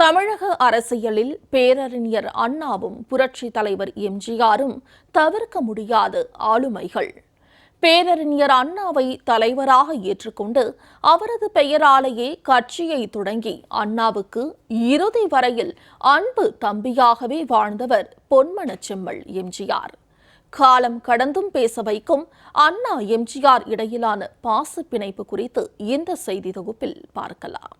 தமிழக அரசியலில் பேரறிஞர் அண்ணாவும் புரட்சி தலைவர் எம்ஜிஆரும் தவிர்க்க முடியாத ஆளுமைகள். பேரறிஞர் அண்ணாவை தலைவராக ஏற்றுக்கொண்டு அவரது பெயராலேயே கட்சியை தொடங்கி அண்ணாவுக்கு இறுதி வரையில் அன்பு தம்பியாகவே வாழ்ந்தவர் பொன்மனச் செம்மல் எம்ஜிஆர் காலம் கடந்தும் பேச வைக்கும் அண்ணா எம்ஜிஆர் இடையிலான பாச பிணைப்பு குறித்து இந்த செய்தி தொகுப்பில் பார்க்கலாம்.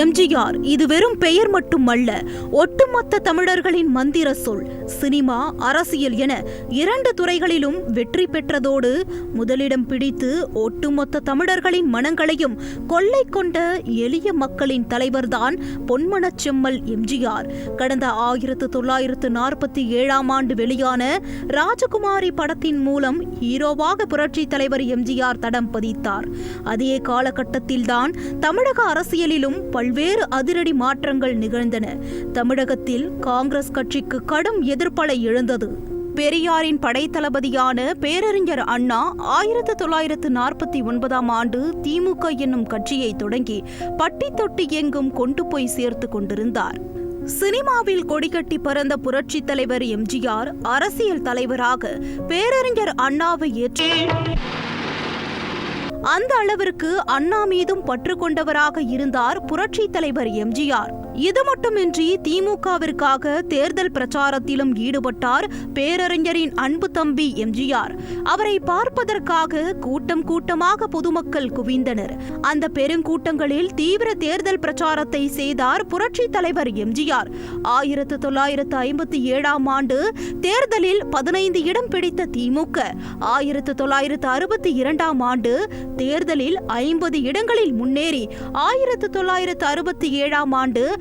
எம்ஜிஆர் இது வெறும் பெயர் மட்டுமல்ல ஒட்டுமொத்த தமிழர்களின் மந்திர சொல் சினிமா அரசியல் என இரண்டு துறைகளிலும் வெற்றி பெற்றதோடு முதலிடம் பிடித்து ஒட்டுமொத்த தமிழர்களின் மனங்களையும் கொள்ளை கொண்ட எளிய மக்களின் தலைவர்தான் பொன்மனச்செம்மல் எம்ஜிஆர். கடந்த ஆயிரத்து தொள்ளாயிரத்து நாற்பத்தி ஏழாம் ஆண்டு வெளியான ராஜகுமாரி படத்தின் மூலம் ஹீரோவாக புரட்சி தலைவர் எம்ஜிஆர் தடம் பதித்தார். அதே காலகட்டத்தில்தான் தமிழக அரசியலிலும் பல்வேறு அதிரடி மாற்றங்கள் நிகழ்ந்தன. தமிழகத்தில் காங்கிரஸ் கட்சிக்கு கடும் எதிர்ப்பலை எழுந்தது. பெரியாரின் படைத்தளபதியான பேரறிஞர் அண்ணா ஆயிரத்து தொள்ளாயிரத்து நாற்பத்தி ஒன்பதாம் ஆண்டு திமுக என்னும் கட்சியை தொடங்கி பட்டி தொட்டி எங்கும் கொண்டு போய் சேர்த்து கொண்டிருந்தார். சினிமாவில் கொடிகட்டி பறந்த புரட்சித் தலைவர் எம்ஜிஆர் அரசியல் தலைவராக பேரறிஞர் அண்ணாவை ஏற்று அந்த அளவிற்கு அண்ணா மீதும் பற்று கொண்டவராக இருந்தார் புரட்சி தலைவர் எம்ஜிஆர். இது மட்டுமின்றி திமுகவிற்காக தேர்தல் பிரச்சாரத்திலும் ஈடுபட்டார் பேரறிஞரின் அன்பு தம்பி எம்ஜிஆர். அவரை பார்ப்பதற்காக கூட்டம் கூட்டமாக பொதுமக்கள் குவிந்தனர். அந்த பெருங்கூட்டங்களில் தீவிர தேர்தல் பிரச்சாரத்தை செய்தார் புரட்சி தலைவர் எம்ஜிஆர். ஆயிரத்து தொள்ளாயிரத்து ஐம்பத்தி ஏழாம் ஆண்டு தேர்தலில் பதினைந்து இடம் பிடித்த திமுக. ஆயிரத்து தொள்ளாயிரத்து அறுபத்தி இரண்டாம் ஆண்டு தேர்தலில் ஐம்பது இடங்களில் முன்னேறி ஆயிரத்து தொள்ளாயிரத்து அறுபத்தி ஏழாம் ஆண்டு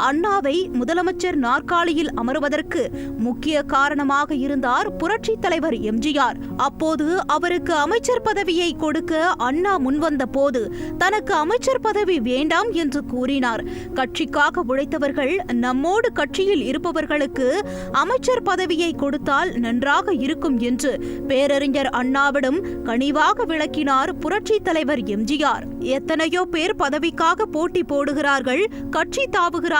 அண்ணாவை முதலமைச்சர் நாற்காலியில் அமர்வதற்கு முக்கிய காரணமாக இருந்தார் புரட்சி தலைவர் எம்ஜிஆர். அப்போது அவருக்கு அமைச்சர் பதவியை கொடுக்க அண்ணா முன்வந்த போது தனக்கு அமைச்சர் பதவி வேண்டாம் என்று கூறினார். கட்சிக்காக உழைத்தவர்கள் நம்மோடு கட்சியில் இருப்பவர்களுக்கு அமைச்சர் பதவியை கொடுத்தால் நன்றாக இருக்கும் என்று பேரறிஞர் அண்ணாவிடம் கனிவாக விளக்கினார் புரட்சி தலைவர் எம்ஜிஆர். எத்தனையோ பேர் பதவிக்காக போட்டி போடுகிறார்கள் கட்சி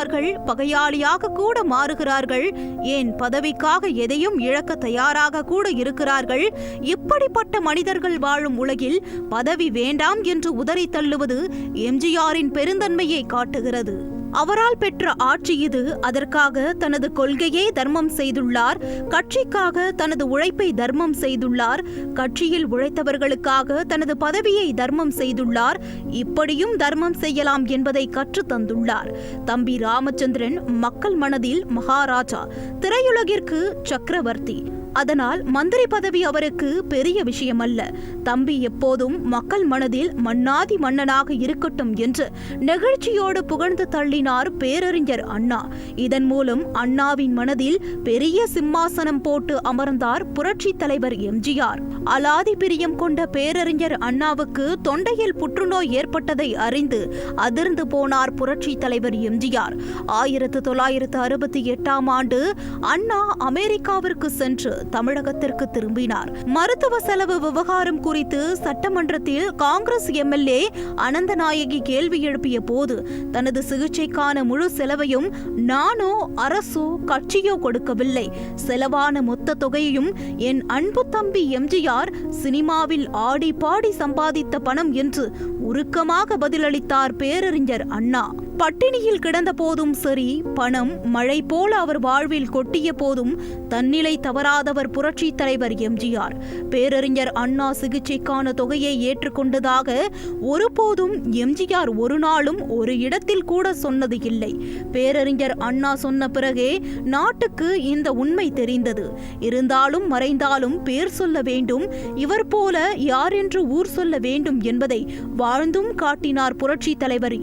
மாறுகிறார்கள் பகையாளியாக கூட மாறுகிறார்கள். ஏன் பதவிக்காக எதையும் இழக்க தயாராக கூட இருக்கிறார்கள்? இப்படிப்பட்ட மனிதர்கள் வாழும் உலகில் பதவி வேண்டாம் என்று உதறி தள்ளுவது எம்ஜிஆரின் பெருந்தன்மையை காட்டுகிறது. அவரால் பெற்ற ஆட்சி இது. அதற்காக தனது கொள்கையே தர்மம் செய்துள்ளார். கட்சிக்காக தனது உழைப்பை தர்மம் செய்துள்ளார். கட்சியில் உழைத்தவர்களுக்காக தனது பதவியை தர்மம் செய்துள்ளார். இப்படியும் தர்மம் செய்யலாம் என்பதை கற்று தந்துள்ளார். தம்பி ராமச்சந்திரன் மக்கள் மனதில் மகாராஜா. திரையுலகிற்கு சக்கரவர்த்தி. அதனால் மந்திரி பதவி அவருக்கு பெரிய விஷயம் அல்ல தம்பி எப்போதும் மக்கள் மனதில் மன்னாதி மன்னனாக இருக்கட்டும் என்று நெகிழ்ச்சியோடு புகழ்ந்து தள்ளினார் பேரறிஞர் அண்ணா. இதன் மூலம் அண்ணாவின் மனதில் பெரிய சிம்மாசனம் போட்டு அமர்ந்தார் புரட்சி தலைவர் எம்ஜிஆர். அலாதி பிரியம் கொண்ட பேரறிஞர் அண்ணாவுக்கு தொண்டையில் புற்றுநோய் ஏற்பட்டதை அறிந்து அதிர்ந்து போனார் புரட்சி தலைவர் எம்ஜிஆர். ஆயிரத்து தொள்ளாயிரத்து அறுபத்தி எட்டாம் ஆண்டு அண்ணா அமெரிக்காவிற்கு சென்று தமிழகத்திற்கு திரும்பினார். மருத்துவ செலவு விவகாரம் குறித்து சட்டமன்றத்தில் காங்கிரஸ் எம்எல்ஏ அனந்தநாயகி கேள்வி எழுப்பிய போது தனது சிகிச்சைக்கான முழு செலவையும் நானோ அரசோ கட்சியோ கொடுக்கவில்லை. செலவான மொத்த தொகையையும் என் அன்பு தம்பி எம்ஜிஆர் சினிமாவில் ஆடி பாடி சம்பாதித்த பணம் என்று உருக்கமாக பதிலளித்தார் பேரறிஞர் அண்ணா. பட்டினியில் கிடந்த போதும் சரி பணம் மழை போல அவர் வாழ்வில் கொட்டிய போதும் தன்னிலை தவறாதவர் புரட்சி தலைவர் எம்ஜிஆர். பேரறிஞர் அண்ணா சிகிச்சைக்கான தொகையை ஏற்றுக்கொண்டதாக ஒருபோதும் எம்ஜிஆர் ஒரு நாளும் ஒரு இடத்தில் கூட சொன்னது இல்லை. பேரறிஞர் அண்ணா சொன்ன பிறகே நாட்டுக்கு இந்த உண்மை தெரிந்தது. இருந்தாலும் மறைந்தாலும் பேர் சொல்ல வேண்டும் இவர் போல யாரென்று ஊர் சொல்ல வேண்டும் என்பதை வாழ்ந்தும் காட்டினார் புரட்சி தலைவர்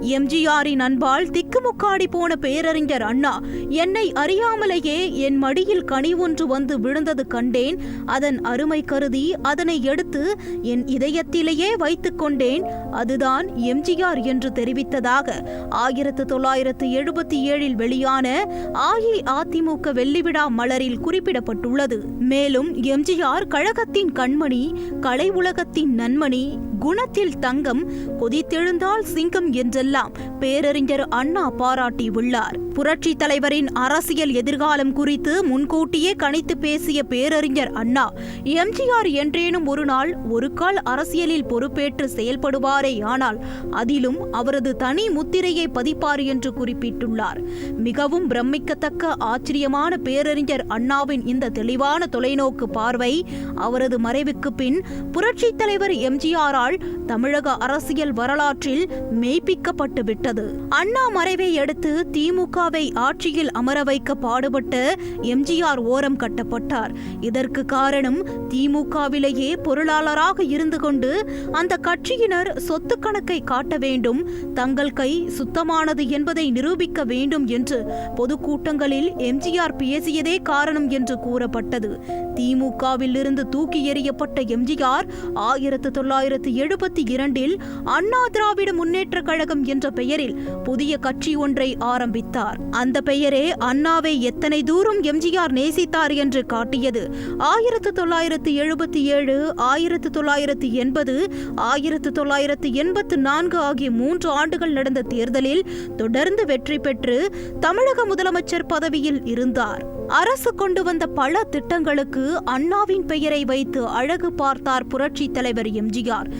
எம்ஜிஆரின் அன்பால் திக்குமுக்காடி போன பேரறிஞர் அண்ணா என்னை அறியாமலேயே என் மடியில் கனி ஒன்று வந்து விழுந்தது கண்டேன். அதன் அருமை கருதி அதனை எடுத்து என் இதயத்திலேயே வைத்துக் கொண்டேன். அதுதான் எம்ஜிஆர் என்று தெரிவித்ததாக ஆயிரத்து தொள்ளாயிரத்து எழுபத்தி ஏழில் வெளியான அஇஅதிமுக வெள்ளிவிழா மலரில் குறிப்பிடப்பட்டுள்ளது. மேலும் எம்ஜிஆர் கழகத்தின் கண்மணி கலை உலகத்தின் நன்மணி குணத்தில் தங்கம் கொதித்தெழுந்தால் சிங்கம் என்றெல்லாம் பேரறிஞர் அண்ணா பாராட்டியுள்ளார். புரட்சி தலைவரின் அரசியல் எதிர்காலம் குறித்து முன்கூட்டியே கணித்து பேசிய பேரறிஞர் அண்ணா எம்ஜிஆர் என்றேனும் ஒரு நாள் ஒரு கால் அரசியலில் பொறுப்பேற்று செயல்படுவாரே ஆனால் அதிலும் அவரது தனி முத்திரையை பதிப்பார் என்று குறிப்பிட்டுள்ளார். மிகவும் பிரமிக்கத்தக்க ஆச்சரியமான பேரறிஞர் அண்ணாவின் இந்த தெளிவான தொலைநோக்கு பார்வை அவரது மறைவுக்கு பின் புரட்சித் தலைவர் எம்ஜிஆரால் தமிழக அரசியல் வரலாற்றில் மெய்ப்பிக்கப்பட்டு விட்டது. அண்ணா மறைவை அடுத்து திமுக திமுகவை ஆட்சியில் அமர வைக்க பாடுபட்ட எம்ஜிஆர் ஓரம் கட்டப்பட்டார். இதற்கு காரணம் திமுகவிலேயே பொருளாளராக இருந்து கொண்டு அந்த கட்சியினர் சொத்து கணக்கை காட்ட வேண்டும் தங்கள் கை சுத்தமானது என்பதை நிரூபிக்க வேண்டும் என்று பொதுக்கூட்டங்களில் எம்ஜிஆர் பேசியதே காரணம் என்று கூறப்பட்டது. திமுகவில் இருந்து தூக்கி எறியப்பட்ட எம்ஜிஆர் ஆயிரத்து தொள்ளாயிரத்து எழுபத்தி இரண்டில் அண்ணா திராவிட முன்னேற்ற கழகம் என்ற பெயரில் புதிய கட்சி ஒன்றை ஆரம்பித்தார். அந்த பெயரே அண்ணாவை எத்தனை தூரம் எம்ஜிஆர் நேசித்தார் என்று காட்டியது. ஆயிரத்து தொள்ளாயிரத்து எழுபத்தி ஏழு ஆயிரத்து தொள்ளாயிரத்து எண்பது ஆயிரத்து தொள்ளாயிரத்து எண்பத்து நான்கு ஆகிய மூன்று ஆண்டுகள் நடந்த தேர்தலில் தொடர்ந்து வெற்றி பெற்று தமிழக முதலமைச்சர் பதவியில் இருந்தார். அரசு கொண்டு வந்த பல திட்டங்களுக்கு அண்ணாவின் பெயரை வைத்து அழகு பார்த்தார் புரட்சி தலைவர் எம்ஜிஆர்.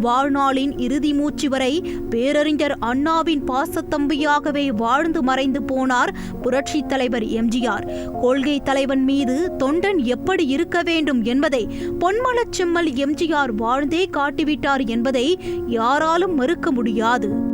வாழ்நாளின் இறுதி மூச்சு வரை பேரறிஞர் அண்ணாவின் பாசத்தம்பியாகவே வாழ்ந்து மறைந்து போனார் புரட்சி தலைவர் எம்ஜிஆர். கொள்கை தலைவன் மீது தொண்டன் எப்படி இருக்க வேண்டும் என்பதை பொன்மலச் செம்மல் எம்ஜிஆர் வாழ்ந்தே காட்டிவிட்டார் என்பதை யாராலும் மறுக்க முடியாது.